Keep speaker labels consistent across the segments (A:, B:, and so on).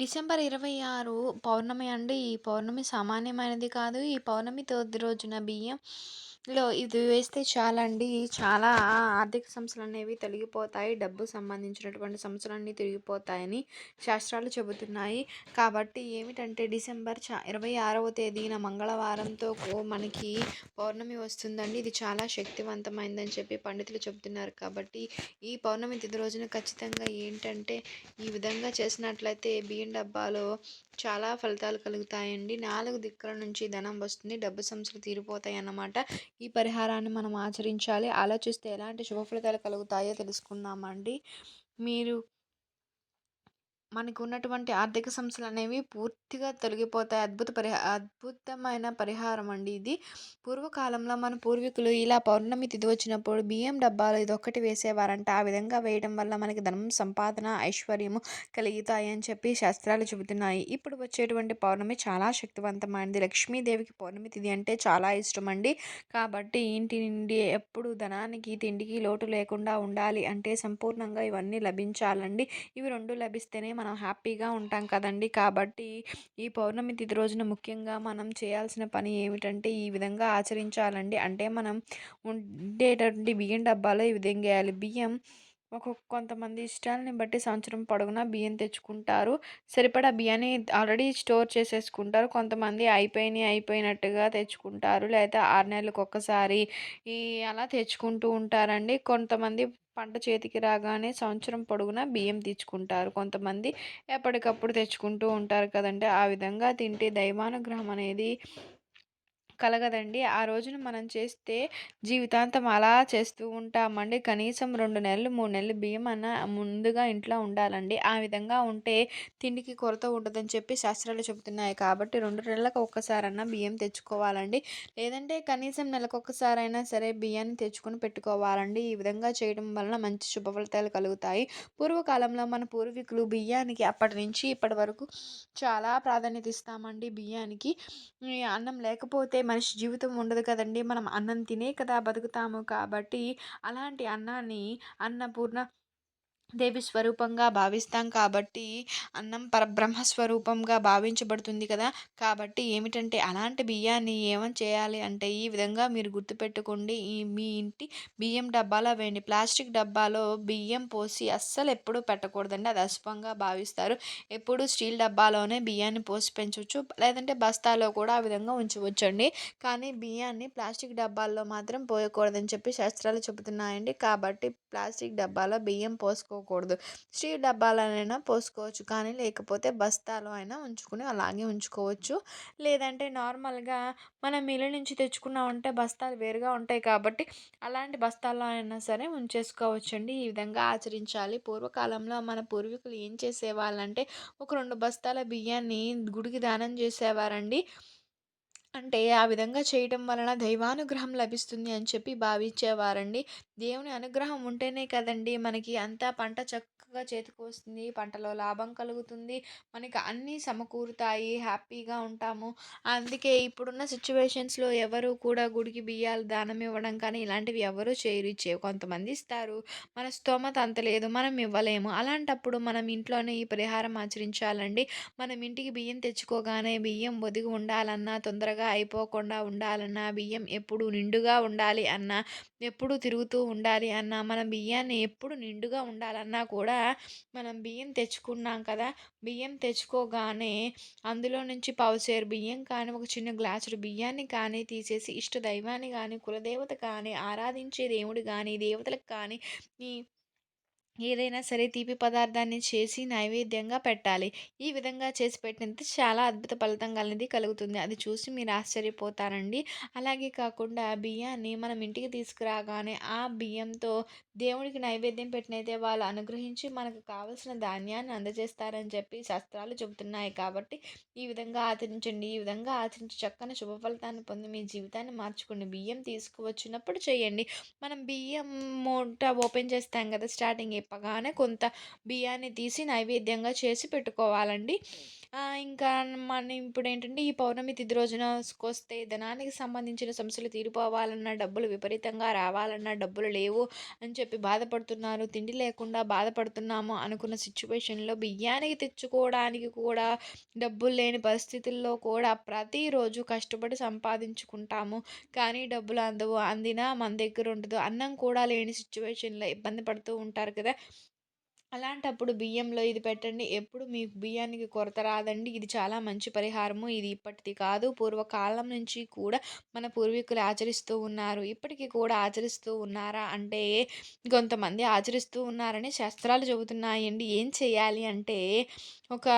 A: December ఇరవై ఆరు పౌర్ణమి అండి. ఈ పౌర్ణమి సామాన్యమైనది కాదు. ఈ పౌర్ణమి తొద్ది రోజున బియ్యం లో ఇది వేస్తే చాలండి చాలా ఆర్థిక సమస్యలనేవి తొలగిపోతాయి. డబ్బు సంబంధించినటువంటి సమస్యలన్నీ తిరిగిపోతాయని శాస్త్రాలు చెబుతున్నాయి. కాబట్టి ఏమిటంటే డిసెంబర్ చా ఇరవై ఆరవ తేదీన మంగళవారంతో మనకి పౌర్ణమి వస్తుందండి. ఇది చాలా శక్తివంతమైందని చెప్పి పండితులు చెబుతున్నారు. కాబట్టి ఈ పౌర్ణమి తిథి రోజున ఖచ్చితంగా ఏంటంటే ఈ విధంగా చేసినట్లయితే బియ్యం డబ్బాలో చాలా ఫలితాలు కలుగుతాయండి. నాలుగు దిక్కుల నుంచి ధనం వస్తుంది. డబ్బు సమస్యలు తీరిపోతాయి అన్నమాట. ఈ పరిహారాన్ని మనం ఆచరించాలి. ఆలోచిస్తే ఎలాంటి శుభ ఫలితాలు కలుగుతాయో తెలుసుకుందామండి. మీరు మనకు ఉన్నటువంటి ఆర్థిక సమస్యలు అనేవి పూర్తిగా తొలగిపోతాయి. అద్భుత పరిహా అద్భుతమైన పరిహారం అండి ఇది. పూర్వకాలంలో మన పూర్వీకులు ఇలా పౌర్ణమి తిథి వచ్చినప్పుడు బియ్యం డబ్బాలు ఇది ఒక్కటి వేసేవారంట. ఆ విధంగా వేయడం వల్ల మనకి ధనం సంపాదన ఐశ్వర్యము కలుగుతాయి అని చెప్పి శాస్త్రాలు చెబుతున్నాయి. ఇప్పుడు వచ్చేటువంటి పౌర్ణమి చాలా శక్తివంతమైనది. లక్ష్మీదేవికి పౌర్ణమి తిథి అంటే చాలా ఇష్టం అండి. కాబట్టి ఇంటి నుండి ఎప్పుడు ధనానికి తిండికి లోటు లేకుండా ఉండాలి అంటే సంపూర్ణంగా ఇవన్నీ లభించాలండి. ఇవి రెండు లభిస్తేనే మనం హ్యాపీగా ఉంటాం కదండి! కాబట్టి ఈ పౌర్ణమి తిథి రోజున ముఖ్యంగా మనం చేయాల్సిన పని ఏమిటంటే ఈ విధంగా ఆచరించాలండి. అంటే మనం ఉండేటటువంటి బియ్యం డబ్బాలో ఈ విధంగా వేయాలి. బియ్యం ఒక్కొక్క కొంతమంది ఇష్టాలని బట్టి సంవత్సరం పొడవునా బియ్యం తెచ్చుకుంటారు. సరిపడా బియ్యాన్ని ఆల్రెడీ స్టోర్ చేసేసుకుంటారు. కొంతమంది అయిపోయినాయి అయిపోయినట్టుగా తెచ్చుకుంటారు. లేకపోతే ఆరు నెలలకు ఒక్కసారి ఈ అలా తెచ్చుకుంటూ ఉంటారండి. కొంతమంది పంట చేతికి రాగానే సంవత్సరం పొడుగునా బియ్యం తెచ్చుకుంటారు కొంతమంది ఎప్పటికప్పుడు తెచ్చుకుంటూ ఉంటారు కదండి. ఆ విధంగా తింటే దైవానుగ్రహం అనేది కలగదండి. ఆ రోజున మనం చేస్తే జీవితాంతం అలా చేస్తూ ఉంటామండి. కనీసం రెండు నెలలు మూడు నెలలు బియ్యం అన్న ముందుగా ఇంట్లో ఉండాలండి. ఆ విధంగా ఉంటే తిండికి కొరత ఉండదని చెప్పి శాస్త్రాలు చెబుతున్నాయి. కాబట్టి రెండు నెలలకు ఒక్కసారన్నా బియ్యం తెచ్చుకోవాలండి. లేదంటే కనీసం నెలకు ఒక్కసారైనా సరే బియ్యాన్ని తెచ్చుకొని పెట్టుకోవాలండి. ఈ విధంగా చేయడం వలన మంచి శుభ ఫలితాలు కలుగుతాయి. పూర్వకాలంలో మన పూర్వీకులు బియ్యానికి అప్పటి నుంచి ఇప్పటి వరకు చాలా ప్రాధాన్యత ఇస్తామండి బియ్యానికి. అన్నం లేకపోతే మనిషి జీవితం ఉండదు కదండి. మనం అన్నం తినే కదా బతుకుతాము కాబట్టి అలాంటి అన్నాన్ని అన్నపూర్ణ దేవి స్వరూపంగా భావిస్తాం కాబట్టి అన్నం పరబ్రహ్మ స్వరూపంగా భావించబడుతుంది కదా. కాబట్టి ఏమిటంటే అలాంటి బియ్యాన్ని ఏమని చేయాలి అంటే ఈ విధంగా మీరు గుర్తుపెట్టుకోండి. ఈ మీ ఇంటి బియ్యం డబ్బాలో వేయండి. ప్లాస్టిక్ డబ్బాలో బియ్యం పోసి అస్సలు ఎప్పుడూ పెట్టకూడదండి. అది అశుభంగా భావిస్తారు. ఎప్పుడు స్టీల్ డబ్బాలోనే బియ్యాన్ని పోసి పెంచవచ్చు. లేదంటే బస్తాలో కూడా ఆ విధంగా ఉంచవచ్చండి. కానీ బియ్యాన్ని ప్లాస్టిక్ డబ్బాల్లో మాత్రం పోయకూడదని చెప్పి శాస్త్రాలు చెబుతున్నాయండి. కాబట్టి ప్లాస్టిక్ డబ్బాలో బియ్యం పోసుకో పోసుకోకూడదు స్టీల్ డబ్బాలనైనా పోసుకోవచ్చు కానీ లేకపోతే బస్తాలో అయినా ఉంచుకుని అలాగే ఉంచుకోవచ్చు. లేదంటే నార్మల్గా మనం మిల్లు నుంచి తెచ్చుకున్నామంటే బస్తాలు వేరుగా ఉంటాయి కాబట్టి అలాంటి బస్తాల్లో అయినా సరే ఉంచేసుకోవచ్చండి. ఈ విధంగా ఆచరించాలి. పూర్వకాలంలో మన పూర్వీకులు ఏం చేసేవాళ్ళంటే ఒక రెండు బస్తాల బియ్యాన్ని గుడికి దానం చేసేవారండి. అంటే ఆ విధంగా చేయటం వలన దైవానుగ్రహం లభిస్తుంది అని చెప్పి భావించేవారండి. దేవుని అనుగ్రహం ఉంటేనే కదండి మనకి అంతా పంట చక్కగా చేతికి వస్తుంది పంటలో లాభం కలుగుతుంది మనకి అన్నీ సమకూరుతాయి హ్యాపీగా ఉంటాము. అందుకే ఇప్పుడున్న సిచ్యువేషన్స్లో ఎవరు కూడా గుడికి బియ్యాలు దానం ఇవ్వడం కానీ ఇలాంటివి ఎవరు చేయరు ఇచ్చే కొంతమంది ఇస్తారు మన స్తోమత అంత లేదు మనం ఇవ్వలేము. అలాంటప్పుడు మనం ఇంట్లోనే ఈ పరిహారం ఆచరించాలండి. మనం ఇంటికి బియ్యం తెచ్చుకోగానే బియ్యం ఒదిగి ఉండాలన్నా తొందరగా అయిపోకుండా ఉండాలన్నా బియ్యం ఎప్పుడు నిండుగా ఉండాలి అన్నా ఎప్పుడు తిరుగుతూ ఉండాలి అన్నా మన బియ్యాన్ని ఎప్పుడు నిండుగా ఉండాలన్నా కూడా మనం బియ్యం తెచ్చుకున్నాం కదా బియ్యం తెచ్చుకోగానే అందులో నుంచి పావుచేరు బియ్యం కానీ ఒక చిన్న గ్లాసుడు బియ్యాన్ని కానీ తీసేసి ఇష్ట దైవాన్ని కానీ కులదేవత కానీ ఆరాధించే దేవుడు కానీ దేవతలకు కానీ ఈ ఏదైనా సరే తీపి పదార్థాన్ని చేసి నైవేద్యంగా పెట్టాలి. ఈ విధంగా చేసి పెట్టినంత చాలా అద్భుత ఫలితం కలిగి కలుగుతుంది. అది చూసి మీరు ఆశ్చర్యపోతారండి. అలాగే కాకుండా బియ్యాన్ని మనం ఇంటికి తీసుకురాగానే ఆ బియ్యంతో దేవుడికి నైవేద్యం పెట్టినైతే వాళ్ళు అనుగ్రహించి మనకు కావలసిన ధాన్యాన్ని అందజేస్తారని చెప్పి శాస్త్రాలు చెబుతున్నాయి కాబట్టి ఈ విధంగా ఆచరించండి. ఈ విధంగా ఆచరించి చక్కని శుభ ఫలితాన్ని పొంది మీ జీవితాన్ని మార్చుకోండి. బియ్యం తీసుకువచ్చినప్పుడు చేయండి. మనం బియ్యం మూట ఓపెన్ చేస్తాం కదా స్టార్టింగ్ చెప్పగానే కొంత బియ్యాన్ని తీసి నైవేద్యంగా చేసి పెట్టుకోవాలండి. ఇంకా మనం ఇప్పుడు ఏంటంటే ఈ పౌర్ణమి తిథి రోజునకొస్తే ధనానికి సంబంధించిన సమస్యలు తీరిపోవాలన్నా, డబ్బులు విపరీతంగా రావాలన్నా, డబ్బులు లేవు అని చెప్పి బాధపడుతున్నారు. తిండి లేకుండా బాధపడుతున్నాము అనుకున్న సిచ్యువేషన్‌లో బియ్యానికి తెచ్చుకోవడానికి కూడా డబ్బులు లేని పరిస్థితుల్లో కూడా ప్రతిరోజు కష్టపడి సంపాదించుకుంటాము. కానీ డబ్బులు అందవు. అందినా మన దగ్గర ఉండదు. అన్నం కూడా లేని సిచ్యువేషన్‌లో ఇబ్బంది పడుతూ ఉంటారు కదా! అలాంటప్పుడు బియ్యంలో ఇది పెట్టండి. ఎప్పుడు మీకు బియ్యానికి కొరత రాదండి. ఇది చాలా మంచి పరిహారము. ఇది ఇప్పటిది కాదు. పూర్వకాలం నుంచి కూడా మన పూర్వీకులు ఆచరిస్తూ ఉన్నారు. ఇప్పటికీ కూడా ఆచరిస్తూ ఉన్నారా అంటే కొంతమంది ఆచరిస్తూ ఉన్నారని శాస్త్రాలు చెబుతున్నాయండి. ఏం చేయాలి అంటే ఒక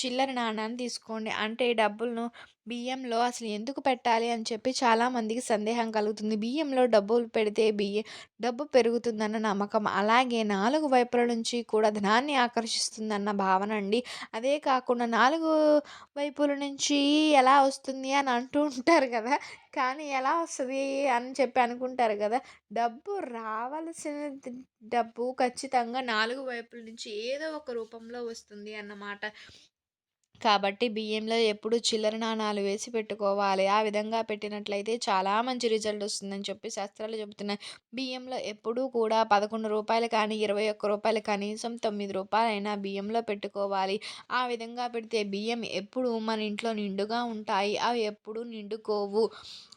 A: చిల్లర నాణాన్ని తీసుకోండి. అంటే డబ్బులను బియ్యంలో అసలు ఎందుకు పెట్టాలి అని చెప్పి చాలామందికి సందేహం కలుగుతుంది. బియ్యంలో డబ్బులు పెడితే బియ్య డబ్బు పెరుగుతుందన్న నమ్మకం. అలాగే నాలుగు వైపుల నుంచి కూడా ధనాన్ని ఆకర్షిస్తుందన్న భావన అండి. అదే కాకుండా నాలుగు వైపుల నుంచి ఎలా వస్తుంది అని అంటూ ఉంటారు కదా! కానీ ఎలా వస్తుంది అని చెప్పి అనుకుంటారు కదా! డబ్బు రావాల్సిన డబ్బు ఖచ్చితంగా నాలుగు వైపుల నుంచి ఏదో ఒక రూపంలో వస్తుంది అన్నమాట. కాబట్టి బియ్యంలో ఎప్పుడు చిల్లర నాణాలు వేసి పెట్టుకోవాలి. ఆ విధంగా పెట్టినట్లయితే చాలా మంచి రిజల్ట్ వస్తుందని చెప్పి శాస్త్రాలు చెబుతున్నాయి. బియ్యంలో ఎప్పుడూ కూడా పదకొండు రూపాయలు కానీ, ఇరవై ఒక్క రూపాయలు కనీసం తొమ్మిది రూపాయలైనా బియ్యంలో పెట్టుకోవాలి. ఆ విధంగా పెడితే బియ్యం ఎప్పుడు మన ఇంట్లో నిండుగా ఉంటాయి. అవి ఎప్పుడు నిండుకోవు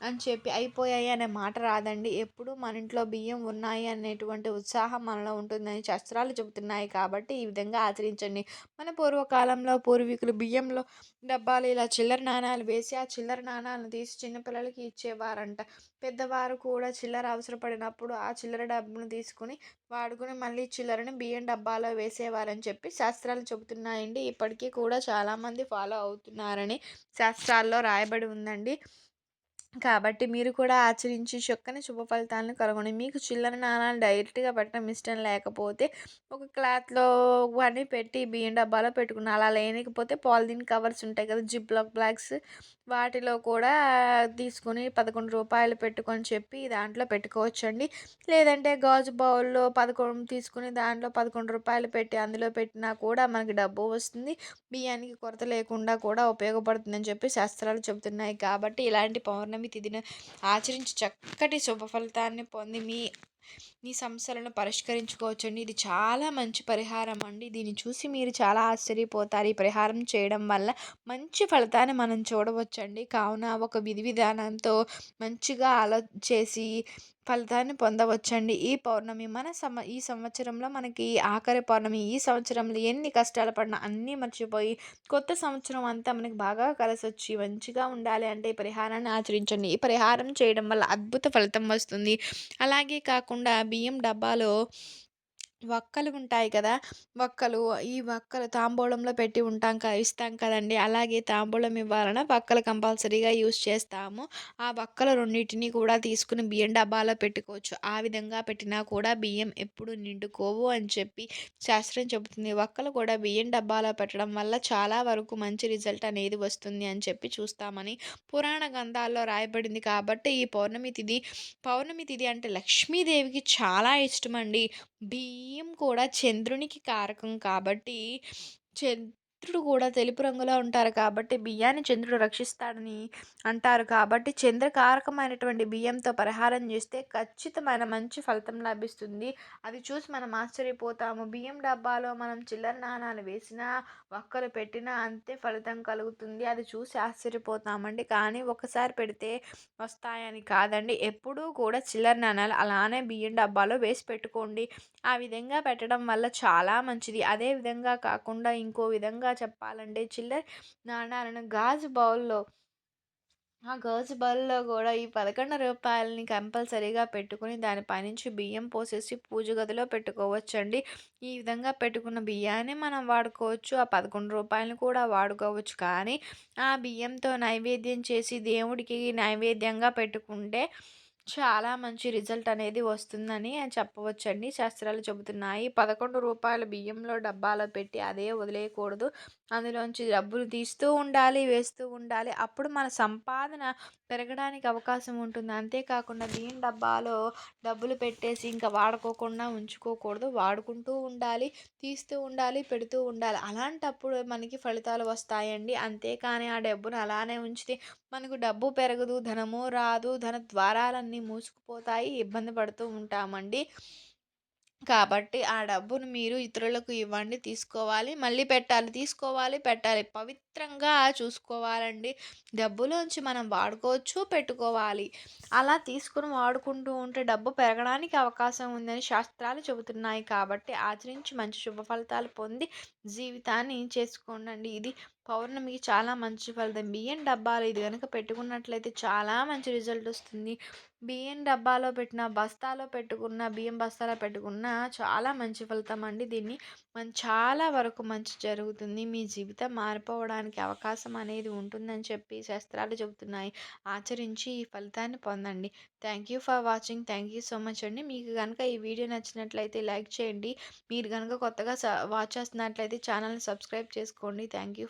A: అని చెప్పి అయిపోయాయి అనే మాట రాదండి. ఎప్పుడు మన ఇంట్లో బియ్యం ఉన్నాయి అనేటువంటి ఉత్సాహం మనలో ఉంటుందని శాస్త్రాలు చెబుతున్నాయి. కాబట్టి ఈ విధంగా ఆచరించండి. మన పూర్వకాలంలో పూర్వీకులు బియ్యంలో డబ్బాలు ఇలా చిల్లర నాణాలు వేసి ఆ చిల్లర నాణాలను తీసి చిన్నపిల్లలకి ఇచ్చేవారంట. పెద్దవారు కూడా చిల్లర అవసరపడినప్పుడు ఆ చిల్లర డబ్బును తీసుకుని వాడుకుని మళ్ళీ చిల్లరని బియ్యం డబ్బాలో వేసేవారని చెప్పి శాస్త్రాలు చెబుతున్నాయండి. ఇప్పటికీ కూడా చాలామంది ఫాలో అవుతున్నారని శాస్త్రాల్లో రాయబడి ఉందండి. కాబట్టి మీరు కూడా ఆచరించి చక్కని శుభ ఫలితాలను కనుగొని మీకు చిల్లర నాణాలు డైరెక్ట్‌గా పెట్టడం ఇష్టం లేకపోతే ఒక క్లాత్‌లో అని పెట్టి బియ్యం డబ్బాలో పెట్టుకున్న అలా లేనికపోతే పాలిథీన్ కవర్స్ ఉంటాయి కదా! జిప్‌లాక్ బ్లాక్స్ వాటిలో కూడా తీసుకొని పదకొండు రూపాయలు పెట్టుకొని చెప్పి దాంట్లో పెట్టుకోవచ్చండి. లేదంటే గాజు బౌల్‌లో పదకొండు తీసుకుని దాంట్లో పదకొండు రూపాయలు పెట్టి అందులో పెట్టినా కూడా మనకి డబ్బు వస్తుంది. బియ్యానికి కొరత లేకుండా కూడా ఉపయోగపడుతుందని చెప్పి శాస్త్రాలు చెబుతున్నాయి. కాబట్టి ఇలాంటి పౌర్ణమి తిథిని ఆచరించి చక్కటి శుభ ఫలితాన్ని పొంది మీ నీ సమస్యలను పరిష్కరించుకోవచ్చండి. ఇది చాలా మంచి పరిహారం అండి. దీన్ని చూసి మీరు చాలా ఆశ్చర్యపోతారు. ఈ పరిహారం చేయడం వల్ల మంచి ఫలితాన్ని మనం చూడవచ్చండి. కావున ఒక విధి విధానంతో మంచిగా ఆలోచేసి ఫలితాన్ని పొందవచ్చండి. ఈ పౌర్ణమి మన సమ ఈ సంవత్సరంలో మనకి ఆఖరి పౌర్ణమి. ఈ సంవత్సరంలో ఎన్ని కష్టాలు పడినా అన్నీ మర్చిపోయి కొత్త సంవత్సరం అంతా మనకి బాగా కలిసొచ్చి మంచిగా ఉండాలి అంటే ఈ పరిహారాన్ని ఆచరించండి. ఈ పరిహారం చేయడం వల్ల అద్భుత ఫలితం వస్తుంది. అలాగే కాకుండా బియ్యం డబ్బాలో వక్కలు ఉంటాయి కదా! వక్కలు ఈ వక్కలు తాంబూలంలో పెట్టి ఉంటాం క ఇస్తాం కదండీ! అలాగే తాంబూలం ఇవ్వాలన్నా వక్కలు కంపల్సరీగా యూజ్ చేస్తాము. ఆ వక్కలు రెండింటిని కూడా తీసుకుని బియ్యం డబ్బాలో పెట్టుకోవచ్చు. ఆ విధంగా పెట్టినా కూడా బియ్యం ఎప్పుడు నిండుకోవు అని చెప్పి శాస్త్రం చెబుతుంది. వక్కలు కూడా బియ్యం డబ్బాలో పెట్టడం వల్ల చాలా వరకు మంచి రిజల్ట్ అనేది వస్తుంది అని చెప్పి చూస్తామని పురాణ గ్రంథాల్లో రాయబడింది. కాబట్టి ఈ పౌర్ణమి తిథి పౌర్ణమి తిథి అంటే లక్ష్మీదేవికి చాలా ఇష్టమండి. బియ్యం కూడా చంద్రునికి కారకం కాబట్టి చంద్రుడు కూడా తెలుపు రంగులో ఉంటారు కాబట్టి బియ్యాన్ని చంద్రుడు రక్షిస్తాడని అంటారు. కాబట్టి చంద్రకారకమైనటువంటి బియ్యంతో పరిహారం చేస్తే ఖచ్చితమైన మంచి ఫలితం లభిస్తుంది. అది చూసి మనం ఆశ్చర్యపోతాము. బియ్యం డబ్బాలో మనం చిల్లర నాణాలు వేసినా, ఒక్కలు పెట్టినా అంతే ఫలితం కలుగుతుంది. అది చూసి ఆశ్చర్యపోతామండి. కానీ ఒకసారి పెడితే వస్తాయని కాదండి. ఎప్పుడూ కూడా చిల్లర నాణాలు అలానే బియ్యం డబ్బాలో వేసి పెట్టుకోండి. ఆ విధంగా పెట్టడం వల్ల చాలా మంచిది. అదే విధంగా కాకుండా ఇంకో విధంగా చెప్పాలంటే చిల్లర నాణాలను గాజు బౌల్‌లో ఆ గాజు బౌల్‌లో కూడా ఈ పదకొండు రూపాయలని కంపల్సరీగా పెట్టుకుని దానిపైనుంచి బియ్యం పోసేసి పూజ గదిలో పెట్టుకోవచ్చండి. ఈ విధంగా పెట్టుకున్న బియ్యాన్ని మనం వాడుకోవచ్చు. ఆ పదకొండు రూపాయలను కూడా వాడుకోవచ్చు. కానీ ఆ బియ్యంతో నైవేద్యం చేసి దేవుడికి నైవేద్యంగా పెట్టుకుంటే చాలా మంచి రిజల్ట్ అనేది వస్తుందని చెప్పవచ్చండి. శాస్త్రాలు చెబుతున్నాయి. పదకొండు రూపాయల బియ్యంలో డబ్బాలో పెట్టి అదే వదిలేయకూడదు. అందులోంచి డబ్బులు తీస్తూ ఉండాలి, వేస్తూ ఉండాలి. అప్పుడు మన సంపాదన పెరగడానికి అవకాశం ఉంటుంది. అంతేకాకుండా బియ్యం డబ్బాలో డబ్బులు పెట్టేసి ఇంకా వాడుకోకుండా ఉంచుకోకూడదు. వాడుకుంటూ ఉండాలి, తీస్తూ ఉండాలి, పెడుతూ ఉండాలి. అలాంటప్పుడు మనకి ఫలితాలు వస్తాయండి. అంతేకాని ఆ డబ్బును అలానే ఉంచితే మనకు డబ్బు పెరగదు, ధనము రాదు, ధన ద్వారాలన్నీ మూసుకుపోతాయి. ఇబ్బంది పడుతూ ఉంటామండి. కాబట్టి ఆ డబ్బును మీరు ఇతరులకు ఇవ్వండి. తీసుకోవాలి. మళ్ళీ పెట్టాలి. తీసుకోవాలి, పెట్టాలి. పవిత్రంగా చూసుకోవాలండి. డబ్బులోంచి మనం వాడుకోవచ్చు, పెట్టుకోవాలి. అలా తీసుకొని వాడుకుంటూ ఉంటే డబ్బు పెరగడానికి అవకాశం ఉందని శాస్త్రాలు చెబుతున్నాయి. కాబట్టి ఆచరించి మంచి శుభ ఫలితాలు పొంది జీవితాన్ని చేసుకోండి. ఇది పౌర్ణమికి చాలా మంచి ఫలితం. బియ్యం డబ్బాలు ఇది కనుక పెట్టుకున్నట్లయితే చాలా మంచి రిజల్ట్ వస్తుంది. బియ్యం డబ్బాలో పెట్టిన, బస్తాలో పెట్టుకున్న, బియ్యం బస్తాలో పెట్టుకున్న చాలా మంచి ఫలితం అండి. దీన్ని మన చాలా వరకు మంచి జరుగుతుంది. మీ జీవితం మారిపోవడానికి అవకాశం అనేది ఉంటుందని చెప్పి శాస్త్రాలు చెబుతున్నాయి. ఆచరించి ఈ ఫలితాన్ని పొందండి. Thank you for watching. Thank you so much అండి. మీకు కనుక ఈ వీడియో నచ్చినట్లయితే లైక్ చేయండి. మీరు కనుక కొత్తగా స వాచ్ చేస్తున్నట్లయితే ఛానల్ని సబ్స్క్రైబ్ చేసుకోండి. Thank you